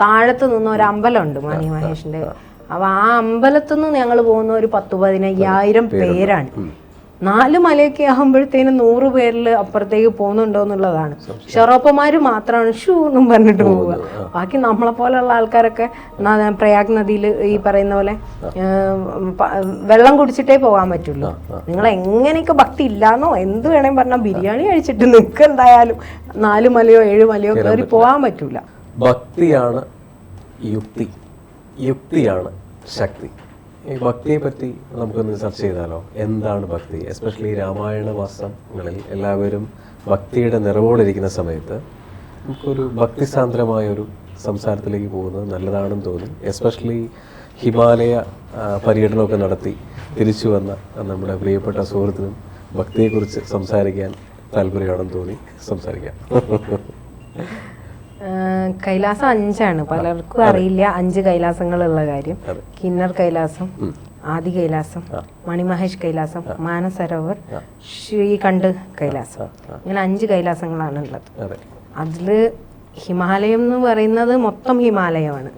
താഴത്ത് നിന്ന് ഒരു അമ്പലമുണ്ട് മണി മഹേഷിന്റെ അപ്പൊ ആ അമ്പലത്തു നിന്ന് ഞങ്ങൾ പോകുന്ന ഒരു പത്ത് പതിനയ്യായിരം പേരാണ്. നാല് മലയൊക്കെ ആകുമ്പോഴത്തേനും നൂറ് പേരിൽ അപ്പുറത്തേക്ക് പോകുന്നുണ്ടോ എന്നുള്ളതാണ്. ഷെറോപ്പമാര് മാത്രമാണ് ഷൂ എന്നും പറഞ്ഞിട്ട് പോവുക. ബാക്കി നമ്മളെ പോലെയുള്ള ആൾക്കാരൊക്കെ പ്രയാഗ് നദിയിൽ ഈ പറയുന്ന പോലെ വെള്ളം കുടിച്ചിട്ടേ പോകാൻ പറ്റുള്ളൂ. നിങ്ങൾ എങ്ങനെയൊക്കെ ഭക്തി ഇല്ലാന്നോ? എന്ത് വേണേ പറഞ്ഞാൽ ബിരിയാണി കഴിച്ചിട്ട് നിങ്ങൾക്ക് എന്തായാലും. നാല് മലയോ ഏഴ് മലയോ കയറി പോകാൻ പറ്റൂല. ഭക്തിയാണ് യുക്തി. യുക്തിയാണ് ശക്തി. ഈ ഭക്തിയെ പറ്റി നമുക്കൊന്ന് ചർച്ച ചെയ്താലോ? എന്താണ് ഭക്തി? എസ്പെഷ്യലി രാമായണ മാസങ്ങളിൽ എല്ലാവരും ഭക്തിയുടെ നിറവോടിരിക്കുന്ന സമയത്ത് നമുക്കൊരു ഭക്തിസാന്ദ്രമായ ഒരു സംസാരത്തിലേക്ക് പോകുന്നത് നല്ലതാണെന്ന് തോന്നി. എസ്പെഷ്യലി ഹിമാലയ പര്യടനമൊക്കെ നടത്തി തിരിച്ചു വന്ന നമ്മുടെ പ്രിയപ്പെട്ട സുഹൃത്തിനും ഭക്തിയെക്കുറിച്ച് സംസാരിക്കാൻ താല്പര്യമാണെന്ന് തോന്നി. സംസാരിക്കാം. കൈലാസം അഞ്ചാണ്. പലർക്കും അറിയില്ല. അഞ്ച് കൈലാസങ്ങളുള്ള കാര്യം. കിന്നർ കൈലാസം ആദി കൈലാസം മണിമഹേഷ് കൈലാസം മാനസരോവർ ശ്രീകണ്ഠ് കൈലാസം. ഇങ്ങനെ അഞ്ച് കൈലാസങ്ങളാണ് ഉള്ളത് അതിൽ ഹിമാലയം എന്ന് പറയുന്നത് മൊത്തം ഹിമാലയമാണ്.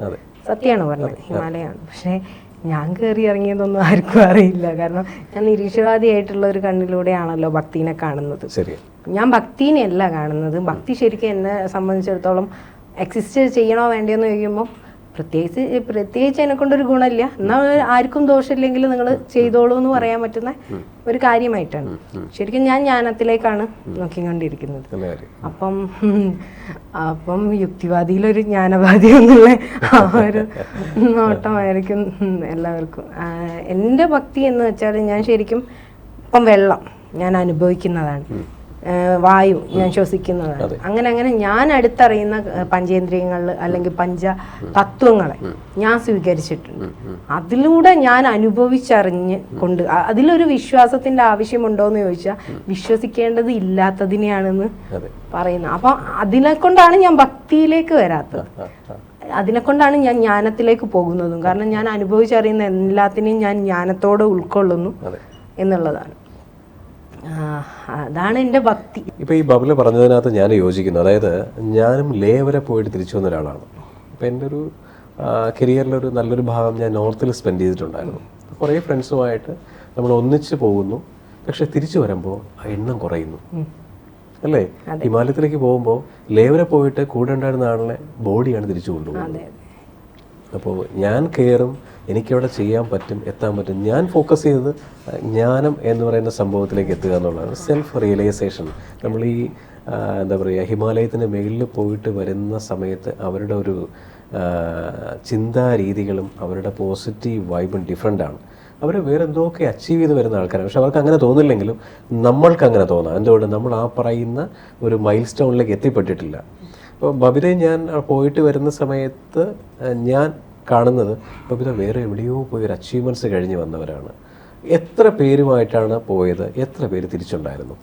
സത്യമാണ് പറഞ്ഞത്. ഹിമാലയമാണ്. പക്ഷേ ഞാൻ കയറി ഇറങ്ങിയതൊന്നും ആർക്കും അറിയില്ല. കാരണം ഞാൻ നിരീശ്വരവാദിയായിട്ടുള്ള ഒരു കണ്ണിലൂടെയാണല്ലോ ഭക്തിനെ കാണുന്നത്. ഞാൻ ഭക്തിനെയല്ല കാണുന്നത്. ഭക്തി ശരിക്കും എന്നെ സംബന്ധിച്ചിടത്തോളം എക്സിസ്റ്റ് ചെയ്യണോ വേണ്ടിയെന്ന് ചോദിക്കുമ്പോൾ പ്രത്യേകിച്ച് പ്രത്യേകിച്ച് കൊണ്ടൊരു ഗുണമില്ല. എന്നാൽ ആർക്കും ദോഷമില്ലെങ്കിൽ നിങ്ങൾ ചെയ്തോളൂ എന്ന് പറയാൻ പറ്റുന്ന ഒരു കാര്യമായിട്ടാണ്. ശരിക്കും ഞാൻ ജ്ഞാനത്തിലേക്കാണ് നോക്കിക്കൊണ്ടിരിക്കുന്നത്. അപ്പം അപ്പം യുക്തിവാദിയിലൊരു ജ്ഞാനവാദി എന്നുള്ള ആ ഒരു നോട്ടമായിരിക്കും എല്ലാവർക്കും. എന്റെ ഭക്തി എന്ന് വെച്ചാൽ ഞാൻ ശരിക്കും ഇപ്പം വെള്ളം ഞാൻ അനുഭവിക്കുന്നതാണ്. വായു ഞാൻ ശ്വസിക്കുന്നതാണ് അങ്ങനെ അങ്ങനെ ഞാൻ അടുത്തറിയുന്ന പഞ്ചേന്ദ്രിയങ്ങളിൽ അല്ലെങ്കിൽ പഞ്ച തത്വങ്ങളെ ഞാൻ സ്വീകരിച്ചിട്ടുണ്ട്. അതിലൂടെ ഞാൻ അനുഭവിച്ചറിഞ്ഞ് കൊണ്ട് അതിലൊരു വിശ്വാസത്തിന്റെ ആവശ്യമുണ്ടോ എന്ന് ചോദിച്ചാൽ വിശ്വസിക്കേണ്ടത് ഇല്ലാത്തതിനെയാണെന്ന് പറയുന്നത് അപ്പൊ അതിനെ കൊണ്ടാണ് ഞാൻ ഭക്തിയിലേക്ക് വരാത്തത്. അതിനെ കൊണ്ടാണ് ഞാൻ ജ്ഞാനത്തിലേക്ക് പോകുന്നതും. കാരണം ഞാൻ അനുഭവിച്ചറിയുന്ന എല്ലാത്തിനെയും ഞാൻ ജ്ഞാനത്തോടെ ഉൾക്കൊള്ളുന്നു എന്നുള്ളതാണ്. അതാണ് എന്റെ ഭക്തി. ഇപ്പോൾ ഈ ബബിൾ പറഞ്ഞതിനകത്ത് ഞാൻ യോജിക്കുന്നു. അതായത് ഞാനും ലേ വരെ പോയിട്ട് തിരിച്ചു വന്ന ഒരാളാണ്. ഇപ്പം എന്റെ ഒരു കരിയറിലൊരു നല്ലൊരു ഭാഗം ഞാൻ നോർത്തിൽ സ്പെൻഡ് ചെയ്തിട്ടുണ്ടായിരുന്നു. കുറേ ഫ്രണ്ട്സുമായിട്ട് നമ്മൾ ഒന്നിച്ച് പോകുന്നു. പക്ഷെ തിരിച്ചു വരുമ്പോൾ ആ എണ്ണം കുറയുന്നു. അല്ലേ? ഹിമാലയത്തിലേക്ക് പോകുമ്പോൾ ലേവരെ പോയിട്ട് കൂടെ ഉണ്ടായിരുന്ന ആളിനെ ബോഡിയാണ് തിരിച്ചു കൊണ്ടുപോകുന്നത്. അപ്പോൾ ഞാൻ കയറും എനിക്കവിടെ ചെയ്യാൻ പറ്റും എത്താൻ പറ്റും. ഞാൻ ഫോക്കസ് ചെയ്തത് ജ്ഞാനം എന്ന് പറയുന്ന സംഭവത്തിലേക്ക് എത്തുക എന്നുള്ളതാണ്. സെൽഫ് റിയലൈസേഷൻ നമ്മൾ ഈ എന്താ പറയുക ഹിമാലയത്തിന്റെ മുകളിൽ പോയിട്ട് വരുന്ന സമയത്ത് അവരുടെ ഒരു ചിന്താ രീതികളും അവരുടെ പോസിറ്റീവ് വൈബും ആണ്. അവർ വേറെ എന്തൊക്കെ അച്ചീവ് ചെയ്ത് വരുന്ന ആൾക്കാരാണ്. പക്ഷെ അവർക്ക് അങ്ങനെ തോന്നില്ലെങ്കിലും നമ്മൾക്ക് അങ്ങനെ തോന്നാം. എന്തുകൊണ്ട്? നമ്മൾ ആ പറയുന്ന ഒരു മൈൽ സ്റ്റോണിലേക്ക് എത്തിപ്പെട്ടിട്ടില്ല. അപ്പോൾ ബബിത ഞാൻ പോയിട്ട് വരുന്ന സമയത്ത് ഞാൻ കാണുന്നത് ബബിത വേറെ എവിടെയോ പോയി ഒരു അച്ചീവ്മെന്റ്സ് കഴിഞ്ഞ് വന്നവരാണ്. എത്ര പേരുമായിട്ടാണ് പോയത്? എത്ര പേര് തിരിച്ചുണ്ടായിരുന്നു?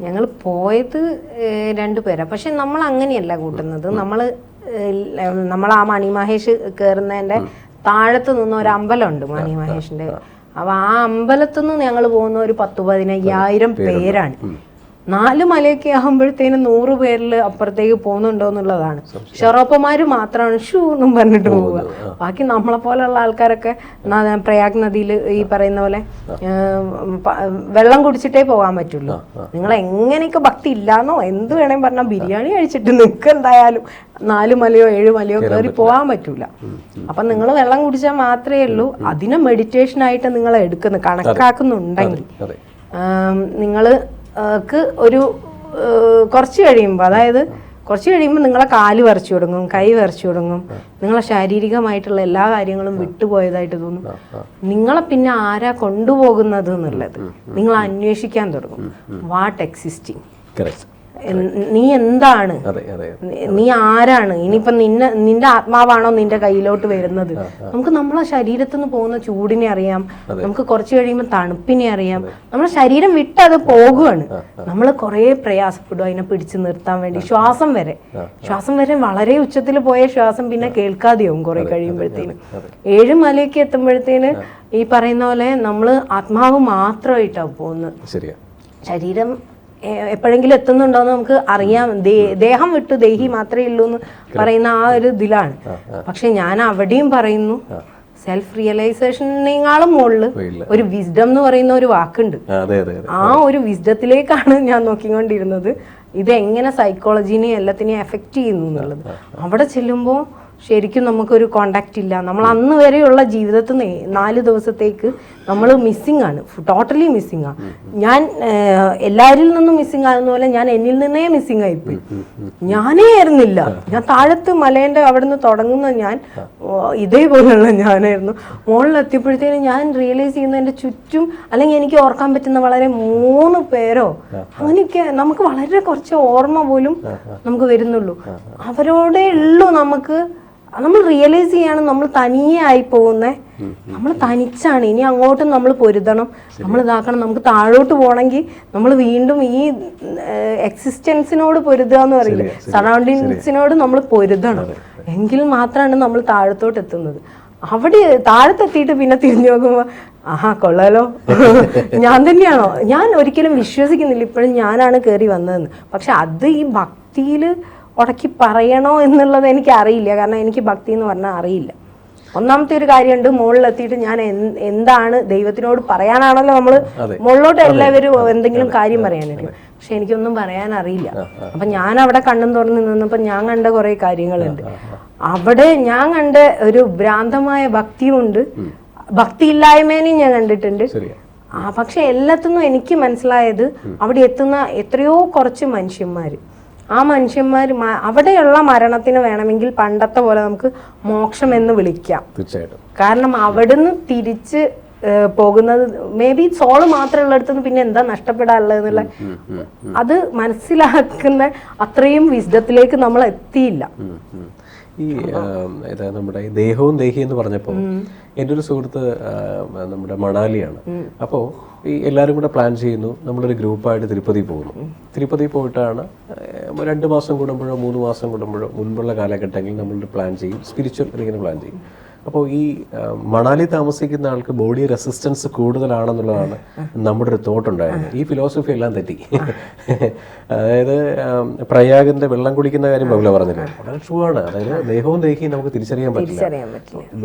ഞങ്ങൾ പോയത് രണ്ട് രണ്ടുപേരാ പക്ഷെ നമ്മൾ അങ്ങനെയല്ല കൂട്ടുന്നത്. നമ്മൾ നമ്മൾ ആ മണി മഹേഷ് കയറുന്നതിന്റെ താഴത്ത് നിന്ന് ഒരു അമ്പലമുണ്ട് മണി മഹേഷിന്റെ അപ്പോൾ ആ. അമ്പലത്തുനിന്ന് ഞങ്ങൾ പോകുന്ന ഒരു പത്ത് പതിനയ്യായിരം പേരാണ്. നാല് മലയൊക്കെ ആകുമ്പോഴത്തേനും നൂറ് പേരിൽ അപ്പുറത്തേക്ക് പോകുന്നുണ്ടോ എന്നുള്ളതാണ്. ഷെറോപ്പമാര് മാത്രമാണ് ഷൂ എന്നും പറഞ്ഞിട്ട് പോവുക. ബാക്കി നമ്മളെ പോലെയുള്ള ആൾക്കാരൊക്കെ പ്രയാഗ് നദിയിൽ ഈ പറയുന്ന പോലെ വെള്ളം കുടിച്ചിട്ടേ പോകാൻ പറ്റുള്ളൂ. നിങ്ങൾ എങ്ങനെയൊക്കെ ഭക്തി ഇല്ലാന്നോ? എന്ത് വേണേ പറഞ്ഞാൽ ബിരിയാണി കഴിച്ചിട്ട് നിങ്ങൾക്ക് എന്തായാലും. നാല് മലയോ ഏഴ് മലയോ കയറി പോകാൻ പറ്റൂല. അപ്പൊ നിങ്ങൾ വെള്ളം കുടിച്ചാൽ മാത്രമേ ഉള്ളൂ. അതിനെ മെഡിറ്റേഷൻ ആയിട്ട് നിങ്ങൾ എടുക്കുന്നു കണക്കാക്കുന്നുണ്ടെങ്കിൽ. നിങ്ങൾ ഒരു കുറച്ച് കഴിയുമ്പോൾ അതായത് കുറച്ച് കഴിയുമ്പോൾ നിങ്ങളെ കാൽ വരച്ചു തുടങ്ങും കൈ വരച്ചു തുടങ്ങും. നിങ്ങളെ ശാരീരികമായിട്ടുള്ള എല്ലാ കാര്യങ്ങളും വിട്ടുപോയതായിട്ട് തോന്നും. നിങ്ങളെ പിന്നെ ആരാ കൊണ്ടുപോകുന്നത് എന്നുള്ളത് നിങ്ങൾ അന്വേഷിക്കാൻ തുടങ്ങും. വാട്ട് എക്സിസ്റ്റിങ് കറക്റ്റ് നീ എന്താണ്? നീ- ആരാണ്? ഇനിയിപ്പൊ നിന്നെ നിന്റെ ആത്മാവാണോ നിന്റെ കയ്യിലോട്ട് വരുന്നത്? നമുക്ക് നമ്മളെ ശരീരത്തിൽ നിന്ന് പോകുന്ന ചൂടിനെ അറിയാം. നമുക്ക് കുറച്ച് കഴിയുമ്പോൾ തണുപ്പിനെ അറിയാം. നമ്മുടെ ശരീരം വിട്ട് അത് പോകുകയാണ് നമ്മൾ കുറേ പ്രയാസപ്പെടും അതിനെ പിടിച്ചു നിർത്താൻ വേണ്ടി. ശ്വാസം വരെ. ശ്വാസം വരെ വളരെ ഉച്ചത്തിൽ പോയ ശ്വാസം പിന്നെ കേൾക്കാതെയാവും കുറെ കഴിയുമ്പോഴത്തേന്. ഏഴ് മലയൊക്കെ എത്തുമ്പോഴത്തേന് ഈ പറയുന്ന പോലെ നമ്മൾ ആത്മാവ് മാത്രമായിട്ടാണ് പോകുന്നത്. ശരീരം എപ്പോഴെങ്കിലും എത്തുന്നുണ്ടോ എന്ന് നമുക്ക് അറിയാം. ദേഹം വിട്ടു ദേഹി മാത്രമേ ഉള്ളൂ എന്ന് പറയുന്ന ആ ഒരു ഇതിലാണ്. പക്ഷെ ഞാൻ അവിടെയും പറയുന്നു സെൽഫ് റിയലൈസേഷനേക്കാളും മുകളിൽ. ഒരു വിസ്ഡം എന്ന് പറയുന്ന ഒരു വാക്കുണ്ട്. ആ ഒരു വിസ്ഡത്തിലേക്കാണ് ഞാൻ നോക്കിക്കൊണ്ടിരുന്നത്. ഇത് എങ്ങനെ സൈക്കോളജിനെ എല്ലാത്തിനെയും എഫക്റ്റ് ചെയ്യുന്നു എന്നുള്ളത്. അവിടെ ചെല്ലുമ്പോൾ ശരിക്കും നമുക്കൊരു കോണ്ടാക്റ്റ് ഇല്ല. നമ്മൾ അന്ന് വരെയുള്ള ജീവിതത്തിൽ നിന്ന് നാല് ദിവസത്തേക്ക് നമ്മൾ മിസ്സിംഗ് ആണ്. ടോട്ടലി മിസ്സിങ് ആണ് ഞാൻ എല്ലാവരിൽ നിന്നും മിസ്സിംഗ് ആകുന്ന പോലെ ഞാൻ എന്നിൽ നിന്നേ മിസ്സിംഗ് ആയിപ്പോയി. ഞാനേ ആയിരുന്നില്ല. ഞാൻ താഴത്ത് മലേന്റെ അവിടെ നിന്ന് തുടങ്ങുന്ന ഞാൻ ഇതേപോലെയുള്ള ഞാനായിരുന്നു. മുകളിലെത്തിയപ്പോഴത്തേനും ഞാൻ റിയലൈസ് ചെയ്യുന്ന എന്റെ ചുറ്റും അല്ലെങ്കിൽ എനിക്ക് ഓർക്കാൻ പറ്റുന്ന വളരെ മൂന്ന് പേരോ അങ്ങനെയൊക്കെ നമുക്ക് വളരെ കുറച്ച് ഓർമ്മ പോലും നമുക്ക് വരുന്നുള്ളൂ. അവരോടെ ഉള്ളൂ നമുക്ക് നമ്മൾ റിയലൈസ് ചെയ്യാണ് നമ്മൾ തനിയെ ആയി പോകുന്നത് നമ്മൾ തനിച്ചാണ്. ഇനി അങ്ങോട്ടും നമ്മൾ പൊരുതണം. നമ്മൾ ഇതാക്കണം. നമുക്ക് താഴോട്ട് പോകണമെങ്കിൽ നമ്മൾ വീണ്ടും ഈ എക്സിസ്റ്റൻസിനോട് പൊരുതുക എന്ന് പറയില്ലേ? സറൗണ്ടിങ്സിനോട് നമ്മൾ പൊരുതണം. എങ്കിൽ മാത്രമാണ് നമ്മൾ താഴത്തോട്ട് എത്തുന്നത്. അവിടെ താഴത്തെത്തിയിട്ട് പിന്നെ തിരിഞ്ഞു നോക്കുമ്പോൾ ആഹാ കൊള്ളാലോ. ഞാൻ തന്നെയാണോ? ഞാൻ ഒരിക്കലും വിശ്വസിക്കുന്നില്ല. ഇപ്പോഴും ഞാനാണ് കയറി വന്നതെന്ന്. പക്ഷെ അത് ഈ ഭക്തിയിൽ ഉടക്കി പറയണോ എന്നുള്ളത് എനിക്ക് അറിയില്ല കാരണം എനിക്ക് ഭക്തി എന്ന് പറഞ്ഞാൽ അറിയില്ല. ഒന്നാമത്തെ ഒരു കാര്യമുണ്ട് മുകളിലെത്തിയിട്ട് ഞാൻ എന്താണ് ദൈവത്തിനോട് പറയാനാണല്ലോ നമ്മൾ മുകളിലോട്ട് എല്ലാവരും എന്തെങ്കിലും കാര്യം പറയാനായിരിക്കും പക്ഷെ എനിക്കൊന്നും പറയാൻ അറിയില്ല അപ്പൊ ഞാൻ അവിടെ കണ്ണും തുറന്ന് നിന്നപ്പോൾ ഞാൻ കണ്ട കുറെ കാര്യങ്ങളുണ്ട്. അവിടെ ഞാൻ കണ്ട ഒരു ഭ്രാന്തമായ ഭക്തിയുണ്ട് ഭക്തി ഇല്ലായ്മേനെയും ഞാൻ കണ്ടിട്ടുണ്ട്. ആ പക്ഷെ എല്ലാത്തിനും എനിക്ക് മനസ്സിലായത് അവിടെ എത്തുന്ന എത്രയോ കുറച്ച് മനുഷ്യന്മാർ ആ മനുഷ്യന്മാർ അവിടെയുള്ള മരണത്തിന് വേണമെങ്കിൽ പണ്ടത്തെ പോലെ നമുക്ക് മോക്ഷം എന്ന് വിളിക്കാം. തീർച്ചയായിട്ടും. കാരണം അവിടുന്ന് തിരിച്ച് പോകുന്നത് മേ ബി സോൾ മാത്രമുള്ളിടത്തുനിന്ന് പിന്നെ എന്താ നഷ്ടപ്പെടാനുള്ളത് എന്നുള്ള അത് മനസ്സിലാക്കുന്ന അത്രയും വിശദത്തിലേക്ക് നമ്മൾ എത്തിയില്ല. ഈ ഇത് നമ്മുടെ ദേഹവും ദേഹി എന്ന് പറഞ്ഞപ്പോൾ എന്റെ ഒരു സുഹൃത്ത് നമ്മുടെ മണാലിയാണ്. അപ്പോൾ ഈ എല്ലാവരും കൂടെ പ്ലാൻ ചെയ്യുന്നു നമ്മളൊരു ഗ്രൂപ്പായിട്ട് തിരുപ്പതി പോകുന്നു. തിരുപ്പതി പോയിട്ടാണ് രണ്ട് മാസം കൂടുമ്പോഴോ മൂന്ന് മാസം കൂടുമ്പോഴോ മുൻപുള്ള കാലഘട്ടങ്ങളിൽ നമ്മളൊരു പ്ലാൻ ചെയ്യും. സ്പിരിച്വൽ ഇങ്ങനെ പ്ലാൻ ചെയ്യും. അപ്പോൾ ഈ മണാലി താമസിക്കുന്ന ആൾക്ക് ബോഡി റെസിസ്റ്റൻസ് കൂടുതലാണെന്നുള്ളതാണ് നമ്മുടെ ഒരു തോട്ട് ഉണ്ടായിരുന്നത് ഈ ഫിലോസഫി എല്ലാം തെറ്റി. അതായത് പ്രയാഗിന്റെ പ്രയാഗിന്റെ വെള്ളം കുടിക്കുന്ന കാര്യം ബൗല പറഞ്ഞില്ല? വളരെ ട്രൂ ആണ്. അതായത് ദേഹവും ദേഹിയും നമുക്ക് തിരിച്ചറിയാൻ പറ്റില്ല.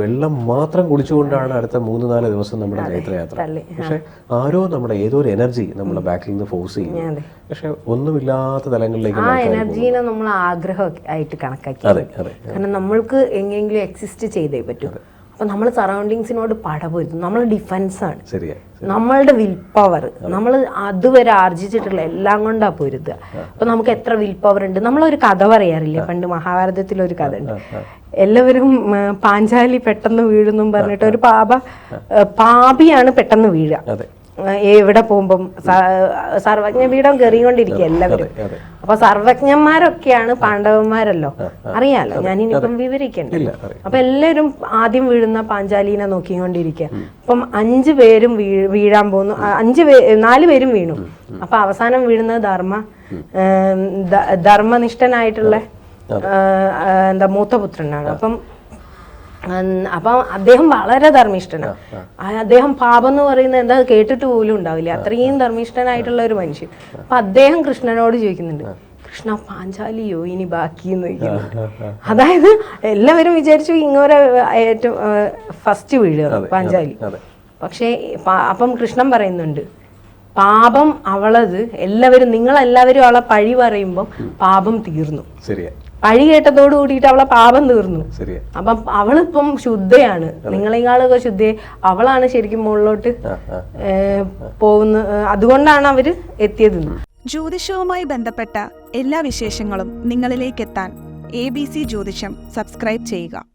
വെള്ളം മാത്രം കുടിച്ചുകൊണ്ടാണ് അടുത്ത മൂന്ന് നാല് ദിവസം നമ്മുടെ ചൈത്രയാത്ര. പക്ഷെ ആരോ നമ്മുടെ ഏതോ ഒരു എനർജി നമ്മുടെ ബാക്കിൽ നിന്ന് ഫോഴ്സ് ചെയ്യുന്നു. പക്ഷെ ഒന്നുമില്ലാത്ത തലങ്ങളിലേക്ക് ആ എനർജീനെ നമ്മൾ ആഗ്രഹം ആയിട്ട് കണക്കാക്കി കാരണം നമ്മൾക്ക് എങ്ങനെയെങ്കിലും എക്സിസ്റ്റ് ചെയ്തേ പറ്റൂ. അപ്പൊ നമ്മൾ സറൗണ്ടിങ്സിനോട് പടപൊരുത്തും നമ്മൾ ഡിഫൻസ് ആണ്. നമ്മളുടെ വിൽ പവർ നമ്മൾ അതുവരെ ആർജിച്ചിട്ടുള്ള എല്ലാം കൊണ്ടാ പോരുത് അപ്പൊ നമുക്ക് എത്ര വിൽ പവർ ഉണ്ട്? നമ്മളൊരു കഥ പറയാറില്ലേ? പണ്ട് മഹാഭാരതത്തിൽ ഒരു കഥ ഉണ്ട്. എല്ലാവരും പാഞ്ചാലി പെട്ടെന്ന് വീഴുന്നും പറഞ്ഞിട്ട് ഒരു പാപ പാപിയാണ് പെട്ടെന്ന് വീഴുക. എവിടെ പോകുമ്പം സർവജ്ഞ പീഠം കയറിക്കൊണ്ടിരിക്കുക എല്ലാവരും. അപ്പൊ സർവജ്ഞന്മാരൊക്കെയാണ് പാണ്ഡവന്മാരല്ലോ. അറിയാലോ? ഞാനിനിപ്പം വിവരിക്കണ്ട? ഇല്ല അറിയാം. അപ്പൊ എല്ലാവരും ആദ്യം വീഴുന്ന പാഞ്ചാലീനെ നോക്കിക്കൊണ്ടിരിക്കുക. അപ്പം അഞ്ചു പേരും വീഴാൻ പോകുന്നു. അഞ്ചു പേ നാല് പേരും വീണു. അപ്പൊ അവസാനം വീഴുന്നത് ധർമ്മ ധർമ്മനിഷ്ഠനായിട്ടുള്ള എന്താ മൂത്തപുത്രനാണ്. അപ്പം അപ്പം അദ്ദേഹം വളരെ ധർമ്മിഷ്ഠനാണ് അദ്ദേഹം പാപം എന്ന് പറയുന്നത് എന്താ കേട്ടിട്ട് പോലും ഉണ്ടാവില്ല. അത്രയും ധർമ്മിഷ്ഠനായിട്ടുള്ള ഒരു മനുഷ്യൻ. അപ്പൊ അദ്ദേഹം കൃഷ്ണനോട് ചോദിക്കുന്നുണ്ട് കൃഷ്ണ പാഞ്ചാലിയോ ഇനി ബാക്കി എന്ന് ചോദിക്കുന്നു. അതായത് എല്ലാവരും വിചാരിച്ചു ഇങ്ങോരെ ഏറ്റവും ഫസ്റ്റ് വീഴുക പാഞ്ചാലി. പക്ഷേ അപ്പം കൃഷ്ണൻ പറയുന്നുണ്ട് പാപം അവളത് എല്ലാവരും നിങ്ങളെല്ലാവരും അവളെ പഴി പറയുമ്പോൾ പാപം തീർന്നു. ശരിയാ. പഴി കേട്ടതോട് കൂടിയിട്ട് അവളെ പാപം തീർന്നു. അപ്പൊ അവളിപ്പം ശുദ്ധയാണ്. നിങ്ങളെക്കാളൊക്കെ ശുദ്ധ. അവളാണ് ശരിക്കും മുകളിലോട്ട് പോകുന്ന അതുകൊണ്ടാണ് അവർ എത്തിയത് ജ്യോതിഷവുമായി ബന്ധപ്പെട്ട എല്ലാ വിശേഷങ്ങളും നിങ്ങളിലേക്കെത്താൻ എ ബി സി ജ്യോതിഷം സബ്സ്ക്രൈബ് ചെയ്യുക.